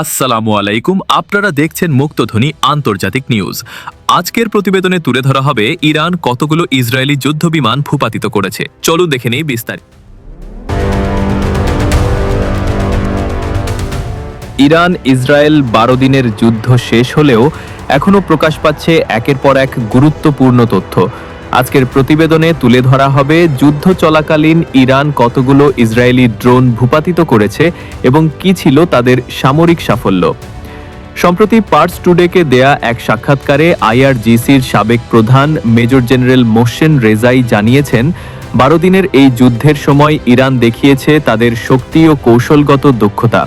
আসসালামু আলাইকুম। আপনারা দেখছেন মুক্তধ্বনি আন্তর্জাতিক নিউজ। আজকের প্রতিবেদনে তুলে ধরা হবে ইরান কতগুলো ইসরায়েলি যুদ্ধবিমান ভূপাতিত করেছে। চলুন দেখে নেই বিস্তারিত। ইরান ইসরায়েল বারো দিনের যুদ্ধ শেষ হলেও এখনও প্রকাশ পাচ্ছে একের পর এক গুরুত্বপূর্ণ তথ্য। আজকের প্রতিবেদনে তুলে ধরা হবে যুদ্ধ চলাকালীন ইরান কতগুলো ইসরায়েলি ড্রোন ভূপাতিত করেছে এবং কি ছিল তাদের সামরিক সাফল্য। সম্প্রতি পার্টস টুডেকে দেয়া এক সাক্ষাৎকারে আইআরজিসির সাবেক প্রধান মেজর জেনারেল মোশেন রেজাই জানিয়েছেন বারো দিনের এই যুদ্ধের সময় ইরান দেখিয়েছে তাদের শক্তি ও কৌশলগত দক্ষতা।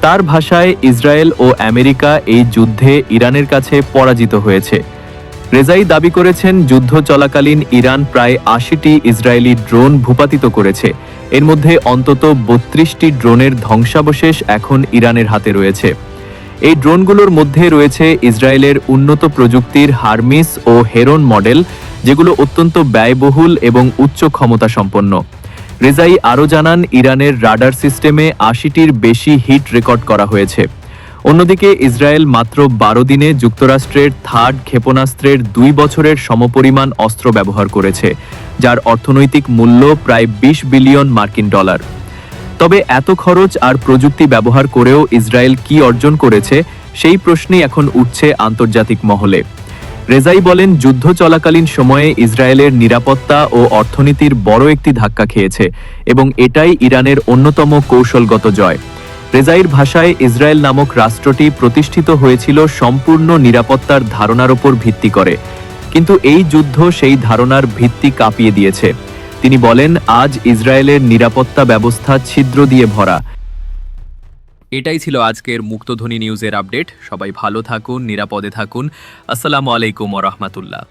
তার ভাষায় ইসরায়েল ও আমেরিকা এই যুদ্ধে ইরানের কাছে পরাজিত হয়েছে। রেজাই দাবি করেছেন যুদ্ধ চলাকালীন ইরান প্রায় আশিটি ইসরায়েলি ড্রোন ভূপাতিত করেছে। এর মধ্যে অন্তত বত্রিশটি ড্রোনের ধ্বংসাবশেষ এখন ইরানের হাতে রয়েছে। এই ড্রোনগুলোর মধ্যে রয়েছে ইসরায়েলের উন্নত প্রযুক্তির হারমিস ও হেরন মডেল, যেগুলো অত্যন্ত ব্যয়বহুল এবং উচ্চ ক্ষমতা সম্পন্ন রেজাই আরও জানান, ইরানের রাডার সিস্টেমে আশিটির বেশি হিট রেকর্ড করা হয়েছে। অন্যদিকে ইসরায়েল মাত্র বারো দিনে যুক্তরাষ্ট্রের থার্ড ক্ষেপণাস্ত্রের দুই বছরের সমপরিমাণ অস্ত্র ব্যবহার করেছে, যার অর্থনৈতিক মূল্য প্রায় বিশ বিলিয়ন মার্কিন ডলার। তবে এত খরচ আর প্রযুক্তি ব্যবহার করেও ইসরায়েল কি অর্জন করেছে, সেই প্রশ্নই এখন উঠছে আন্তর্জাতিক মহলে। রেজাই বলেন, যুদ্ধ চলাকালীন সময়ে ইসরায়েলের নিরাপত্তা ও অর্থনীতির বড় একটি ধাক্কা খেয়েছে এবং এটাই ইরানের অন্যতম কৌশলগত জয়। রেজাইর ভাষায় ইসরায়েল নামক রাষ্ট্রটি প্রতিষ্ঠিত হয়েছিল সম্পূর্ণ নিরাপত্তার ধারণার ওপর ভিত্তি করে। কিন্তু এই যুদ্ধ সেই ধারণার ভিত্তি কাঁপিয়ে দিয়েছে। তিনি বলেন, আজ ইসরায়েলের নিরাপত্তা ব্যবস্থা ছিদ্র দিয়ে ভরা। এটাই ছিল আজকের মুক্তধ্বনি নিউজের আপডেট। সবাই ভালো থাকুন, নিরাপদে থাকুন। আসসালামু আলাইকুম রহমতুল্লাহ।